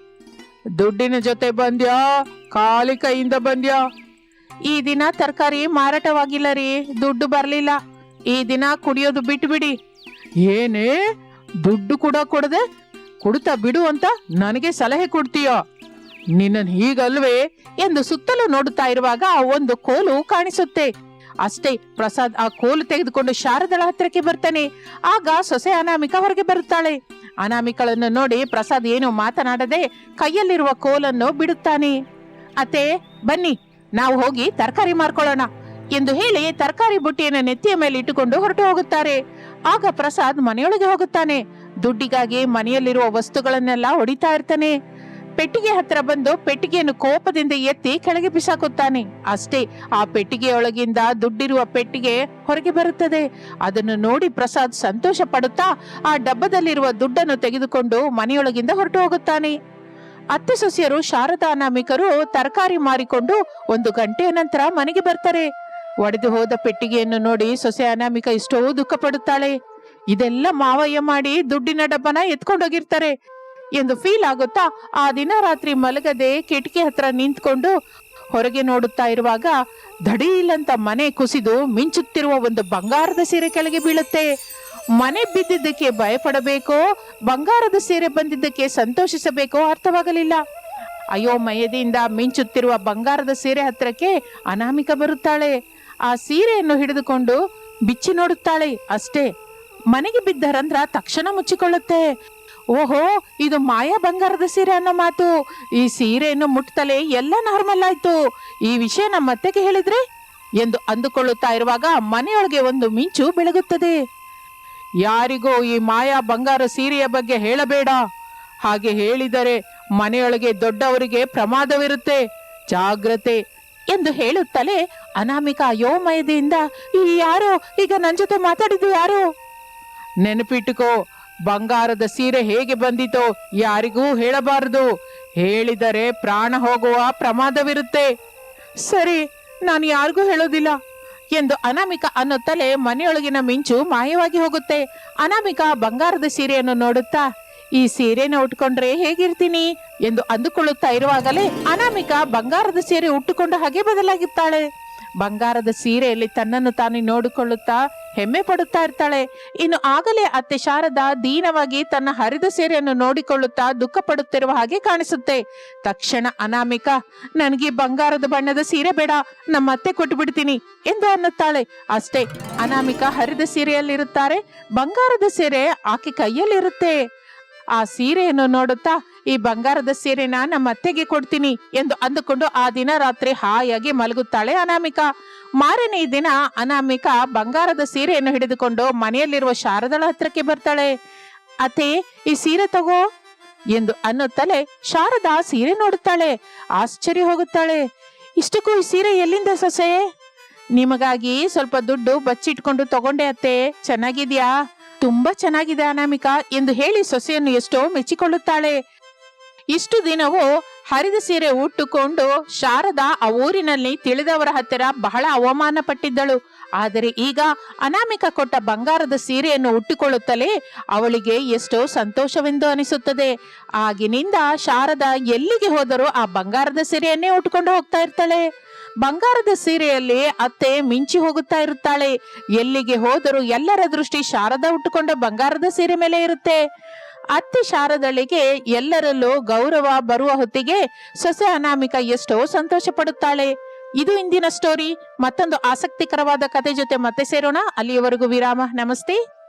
S2: ದುಡ್ಡಿನ ಜೊತೆ ಬಂದ್ಯಾ? ಖಾಲಿ ಕೈಯಿಂದ ಬಂದ್ಯಾ?
S1: ಈ ದಿನ ತರಕಾರಿ ಮಾರಾಟವಾಗಿಲ್ಲ ರೀ ದುಡ್ಡು ಬರ್ಲಿಲ್ಲ. ಈ ದಿನ ಕುಡಿಯೋದು ಬಿಟ್ಬಿಡಿ.
S2: ಏನೇ? ದುಡ್ಡು ಕೂಡ ಕೊಡದೆ?
S1: ಕುಡ್ತಾ ಬಿಡು ಅಂತ
S2: ನನಗೆ ಸಲಹೆ ಕೊಡ್ತೀಯೋ? ನಿನ್ನ ಹೀಗಲ್ವೇ?
S1: ಎಂದು ಸುತ್ತಲೂ ನೋಡುತ್ತಾ ಇರುವಾಗ ಒಂದು ಕೋಲು ಕಾಣಿಸುತ್ತೆ. ಅಷ್ಟೇ ಪ್ರಸಾದ್ ಆ ಕೋಲು ತೆಗೆದುಕೊಂಡು ಶಾರದಳ ಹತ್ತಿರಕ್ಕೆ ಬರ್ತಾನೆ. ಆಗ ಸೊಸೆ ಅನಾಮಿಕ ಹೊರಗೆ ಬರುತ್ತಾಳೆ. ಅನಾಮಿಕಳನ್ನು ನೋಡಿ ಪ್ರಸಾದ್ ಏನು ಮಾತನಾಡದೆ ಕೈಯಲ್ಲಿರುವ ಕೋಲನ್ನು ಬಿಡುತ್ತಾನೆ. ಅತ್ತೆ, ಬನ್ನಿ, ನಾವು ಹೋಗಿ ತರಕಾರಿ ಮಾರ್ಕೊಳ್ಳೋಣ. ಎಂದು ಹೇಳಿ ತರಕಾರಿ ಬುಟ್ಟಿಯನ್ನು ನೆತ್ತಿಯ ಮೇಲೆ ಇಟ್ಟುಕೊಂಡು ಹೊರಟು ಹೋಗುತ್ತಾರೆ. ಆಗ ಪ್ರಸಾದ್ ಮನೆಯೊಳಗೆ ಹೋಗುತ್ತಾನೆ. ದುಡ್ಡಿಗಾಗಿ ಮನೆಯಲ್ಲಿರುವ ವಸ್ತುಗಳನ್ನೆಲ್ಲ ಹೊಡಿತಾ ಇರ್ತಾನೆ. ಪೆಟ್ಟಿಗೆ ಹತ್ರ ಬಂದು ಪೆಟ್ಟಿಗೆಯನ್ನು ಕೋಪದಿಂದ ಎತ್ತಿ ಕೆಳಗೆ ಬಿಸಾಕುತ್ತಾನೆ. ಅಷ್ಟೇ, ಆ ಪೆಟ್ಟಿಗೆಯೊಳಗಿಂದ ದುಡ್ಡಿರುವ ಪೆಟ್ಟಿಗೆ ಹೊರಗೆ ಬರುತ್ತದೆ. ಅದನ್ನು ನೋಡಿ ಪ್ರಸಾದ್ ಸಂತೋಷ ಪಡುತ್ತಾ ಆ ಡಬ್ಬದಲ್ಲಿರುವ ದುಡ್ಡನ್ನು ತೆಗೆದುಕೊಂಡು ಮನೆಯೊಳಗಿಂದ ಹೊರಟು ಹೋಗುತ್ತಾನೆ. ಅತ್ತೆ ಸೊಸೆಯರು ಶಾರದಾ ಅನಾಮಿಕರು ತರಕಾರಿ ಮಾರಿಕೊಂಡು ಒಂದು ಗಂಟೆಯ ನಂತರ ಮನೆಗೆ ಬರ್ತಾರೆ. ಒಡೆದು ಹೋದ ಪೆಟ್ಟಿಗೆಯನ್ನು ನೋಡಿ ಸೊಸೆ ಅನಾಮಿಕ ಎಷ್ಟೋ ದುಃಖ ಪಡುತ್ತಾಳೆ ಇದೆಲ್ಲ ಮಾವಯ್ಯ ಮಾಡಿ ದುಡ್ಡಿನ ಡಬ್ಬನ ಎತ್ಕೊಂಡೋಗಿರ್ತಾರೆ. ಎಂದು ಫೀಲ್ ಆಗುತ್ತಾ ಆ ದಿನ ರಾತ್ರಿ ಮಲಗದೆ ಕಿಟಕಿ ಹತ್ರ ನಿಂತ್ಕೊಂಡು ಹೊರಗೆ ನೋಡುತ್ತಾ ಇರುವಾಗ ದಡೀಲಂತ ಮನೆ ಕುಸಿದು ಮಿಂಚುತ್ತಿರುವ ಒಂದು ಬಂಗಾರದ ಸೀರೆ ಕೆಳಗೆ ಬೀಳುತ್ತೆ. ಮನೆ ಬಿದ್ದಿದ್ದಕ್ಕೆ ಭಯಪಡಬೇಕೋ, ಬಂಗಾರದ ಸೀರೆ ಬಂದಿದ್ದಕ್ಕೆ ಸಂತೋಷಿಸಬೇಕೋ ಅರ್ಥವಾಗಲಿಲ್ಲ. ಅಯ್ಯೋ, ಮಯದಿಂದ ಮಿಂಚುತ್ತಿರುವ ಬಂಗಾರದ ಸೀರೆ ಹತ್ರಕ್ಕೆ ಅನಾಮಿಕ ಬರುತ್ತಾಳೆ. ಆ ಸೀರೆಯನ್ನು ಹಿಡಿದುಕೊಂಡು ಬಿಚ್ಚಿ ನೋಡುತ್ತಾಳೆ ಅಷ್ಟೇ. ಮನೆಗೆ ಬಿದ್ದ ರಂಧ್ರ ತಕ್ಷಣ ಮುಚ್ಚಿಕೊಳ್ಳುತ್ತೆ. ಓಹೋ, ಇದು ಮಾಯಾ ಬಂಗಾರದ ಸೀರೆ ಅನ್ನೋ ಮಾತು. ಈ ಸೀರೆಯನ್ನು ಮುಟ್ತಲೇ ಎಲ್ಲ ನಾರ್ಮಲ್ ಆಯ್ತು. ಈ ವಿಷಯ ನಮ್ಮ ಅತ್ತೆಗೆ ಹೇಳಿದ್ರೆ? ಎಂದು ಅಂದುಕೊಳ್ಳುತ್ತಾ ಇರುವಾಗ ಮನೆಯೊಳಗೆ ಒಂದು ಮಿಂಚು ಬೆಳಗುತ್ತದೆ. ಯಾರಿಗೂ ಈ ಮಾಯಾ ಬಂಗಾರ ಸೀರೆಯ ಬಗ್ಗೆ ಹೇಳಬೇಡ. ಹಾಗೆ ಹೇಳಿದರೆ ಮನೆಯೊಳಗೆ ದೊಡ್ಡವರಿಗೆ ಪ್ರಮಾದವಿರುತ್ತೆ. ಜಾಗ್ರತೆ ಎಂದು ಹೇಳುತ್ತಲೇ ಅನಾಮಿಕ ಅಯೋಮಯದಿಂದ ಈ ಯಾರು? ಈಗ ನನ್ನ ಜೊತೆ ಮಾತಾಡಿದ್ದು ಯಾರು? ನೆನಪಿಟ್ಟುಕೋ ಬಂಗಾರದ ಸೀರೆ ಹೇಗೆ ಬಂದಿತೋ ಯಾರಿಗೂ ಹೇಳಬಾರದು. ಹೇಳಿದರೆ ಪ್ರಾಣ ಹೋಗುವ ಪ್ರಮಾದವಿರುತ್ತೆ. ಸರಿ, ನಾನು ಯಾರಿಗೂ ಹೇಳೋದಿಲ್ಲ. ಎಂದು ಅನಾಮಿಕ ಅನ್ನುತ್ತಲೇ ಮನೆಯೊಳಗಿನ ಮಿಂಚು ಮಾಯವಾಗಿ ಹೋಗುತ್ತೆ. ಅನಾಮಿಕ ಬಂಗಾರದ ಸೀರೆಯನ್ನು ನೋಡುತ್ತಾ, ಈ ಸೀರೆನ ಉಟ್ಕೊಂಡ್ರೆ ಹೇಗಿರ್ತೀನಿ? ಎಂದು ಅಂದುಕೊಳ್ಳುತ್ತಾ ಇರುವಾಗಲೇ ಅನಾಮಿಕ ಬಂಗಾರದ ಸೀರೆ ಉಟ್ಟುಕೊಂಡು ಹಾಗೆ ಬದಲಾಗುತ್ತಾಳೆ. ಬಂಗಾರದ ಸೀರೆಯಲ್ಲಿ ತನ್ನನ್ನು ತಾನು ನೋಡಿಕೊಳ್ಳುತ್ತಾ ಹೆಮ್ಮೆ ಪಡುತ್ತಾ ಇರ್ತಾಳೆ. ಇನ್ನು ಆಗಲೇ ಅತ್ತೆ ಶಾರದಾ ದೀನವಾಗಿ ತನ್ನ ಹರಿದ ಸೀರೆಯನ್ನು ನೋಡಿಕೊಳ್ಳುತ್ತಾ ದುಃಖ ಪಡುತ್ತಿರುವ ಹಾಗೆ ಕಾಣಿಸುತ್ತೆ. ತಕ್ಷಣ ಅನಾಮಿಕ, ನನಗೆ ಬಂಗಾರದ ಬಣ್ಣದ ಸೀರೆ ಬೇಡ, ನಮ್ಮ ಅತ್ತೆ ಕೊಟ್ಟು ಬಿಡ್ತೀನಿ ಎಂದು ಅನ್ನುತ್ತಾಳೆ. ಅಷ್ಟೇ, ಅನಾಮಿಕ ಹರಿದ ಸೀರೆಯಲ್ಲಿರುತ್ತಾರೆ, ಬಂಗಾರದ ಸೀರೆ ಆಕೆ ಕೈಯಲ್ಲಿರುತ್ತೆ. ಆ ಸೀರೆಯನ್ನು ನೋಡುತ್ತಾ ಈ ಬಂಗಾರದ ಸೀರೆನ ನಮ್ಮ ಅತ್ತೆಗೆ ಕೊಡ್ತೀನಿ ಎಂದು ಅಂದುಕೊಂಡು ಆ ದಿನ ರಾತ್ರಿ ಹಾಯಾಗಿ ಮಲಗುತ್ತಾಳೆ ಅನಾಮಿಕ. ಮಾರನೇ ದಿನ ಅನಾಮಿಕ ಬಂಗಾರದ ಸೀರೆಯನ್ನು ಹಿಡಿದುಕೊಂಡು ಮನೆಯಲ್ಲಿರುವ ಶಾರದಳ ಹತ್ರಕ್ಕೆ ಬರ್ತಾಳೆ. ಅತ್ತೆ, ಈ ಸೀರೆ ತಗೋ ಎಂದು ಅನ್ನುತ್ತಲೇ ಶಾರದಾ ಸೀರೆ ನೋಡುತ್ತಾಳೆ. ಆಶ್ಚರ್ಯ ಹೋಗುತ್ತಾಳೆ. ಇಷ್ಟಕ್ಕೂ ಈ ಸೀರೆ ಎಲ್ಲಿಂದ ಸೊಸೆ? ನಿಮಗಾಗಿ ಸ್ವಲ್ಪ ದುಡ್ಡು ಬಚ್ಚಿಟ್ಕೊಂಡು ತಗೊಂಡೆ ಅತ್ತೆ. ಚೆನ್ನಾಗಿದ್ಯಾ? ತುಂಬಾ ಚೆನ್ನಾಗಿದೆ ಅನಾಮಿಕಾ ಎಂದು ಹೇಳಿ ಸೊಸೆಯನ್ನು ಎಷ್ಟೋ ಮೆಚ್ಚಿಕೊಳ್ಳುತ್ತಾಳೆ. ಇಷ್ಟು ದಿನವೂ ಹರಿದ ಸೀರೆ ಉಟ್ಟುಕೊಂಡು ಶಾರದಾ ಆ ಊರಿನಲ್ಲಿ ತಿಳಿದವರ ಹತ್ತಿರ ಬಹಳ ಅವಮಾನ ಪಟ್ಟಿದ್ದಳು ಆದರೆ ಈಗ ಅನಾಮಿಕ ಕೊಟ್ಟ ಬಂಗಾರದ ಸೀರೆಯನ್ನು ಉಟ್ಟುಕೊಳ್ಳುತ್ತಲೇ ಅವಳಿಗೆ ಎಷ್ಟೋ ಸಂತೋಷವೆಂದು ಅನಿಸುತ್ತದೆ. ಆಗಿನಿಂದ ಶಾರದಾ ಎಲ್ಲಿಗೆ ಹೋದರೂ ಆ ಬಂಗಾರದ ಸೀರೆಯನ್ನೇ ಉಟ್ಕೊಂಡು ಹೋಗ್ತಾ ಇರ್ತಾಳೆ. ಬಂಗಾರದ ಸೀರೆಯಲ್ಲಿ ಅತ್ತೆ ಮಿಂಚಿ ಹೋಗುತ್ತಾ ಇರುತ್ತಾಳೆ. ಎಲ್ಲಿಗೆ ಹೋದರೂ ಎಲ್ಲರ ದೃಷ್ಟಿ ಶಾರದಾ ಉಟ್ಟುಕೊಂಡ ಬಂಗಾರದ ಸೀರೆ ಮೇಲೆ ಇರುತ್ತೆ. ಅತ್ತೆ ಶಾರದಳಿಗೆ ಎಲ್ಲರಲ್ಲೂ ಗೌರವ ಬರುವ ಹೊತ್ತಿಗೆ ಸೊಸೆ ಅನಾಮಿಕ ಎಷ್ಟೋ ಸಂತೋಷ ಪಡುತ್ತಾಳೆ. ಇದು ಇಂದಿನ ಸ್ಟೋರಿ ಮತ್ತೊಂದು ಆಸಕ್ತಿಕರವಾದ ಕತೆ ಜೊತೆ ಮತ್ತೆ ಸೇರೋಣ. ಅಲ್ಲಿಯವರೆಗೂ ವಿರಾಮ. ನಮಸ್ತೆ.